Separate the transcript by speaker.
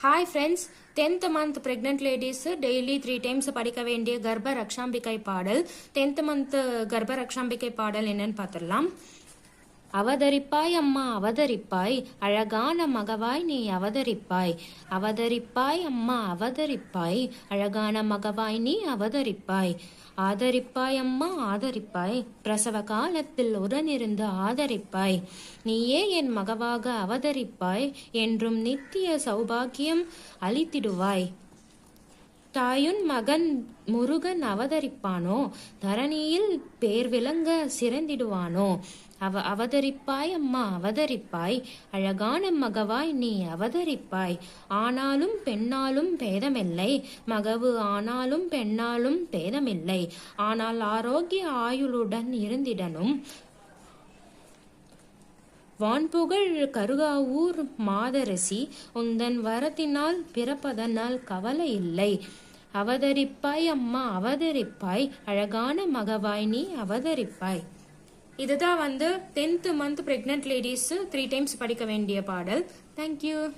Speaker 1: Hi friends tenth month pregnant ladies daily three times படிக்க வேண்டிய கர்ப்ப ரக்ஷாம்பிகை பாடல் டென்த் மந்த் கர்ப்ப ரக்ஷாம்பிகை பாடல் என்னன்னு பார்த்துடலாம் அவதரிப்பாய் அம்மா அவதரிப்பாய். அழகான மகவாய் நீ அவதரிப்பாய். அவதரிப்பாய் அம்மா அவதரிப்பாய். அழகான மகவாய் நீ அவதரிப்பாய். ஆதரிப்பாய் அம்மா ஆதரிப்பாய். பிரசவ காலத்தில் உடனிருந்து ஆதரிப்பாய். நீயே என் மகவாக அவதரிப்பாய். என்றும் நித்திய சௌபாக்கியம் அளித்திடுவாய். தாயுன் மகன் முருகன் அவதரிப்பானோ? தரணியில் பேர் விளங்க சிறந்திடுவானோ? அவ அவதரிப்பாய் அம்மா அவதரிப்பாய். அழகான மகவாய் நீ அவதரிப்பாய். ஆனாலும் பெண்ணாலும் பேதமில்லை. மகவு ஆனாலும் பெண்ணாலும் பேதமில்லை. ஆனால் ஆரோக்கிய ஆயுளுடன் இருந்திடனும். வான்புகழ் கருகாவூர் மாதரசி உந்தன் வரத்தினால் பிறப்பதனால் கவலை இல்லை. அவதரிப்பாய் அம்மா அவதரிப்பாய். அழகான மகவாய் நீ அவதரிப்பாய். இதுதான் வந்து tenth month pregnant ladies three times படிக்க வேண்டிய பாடல். தேங்க்யூ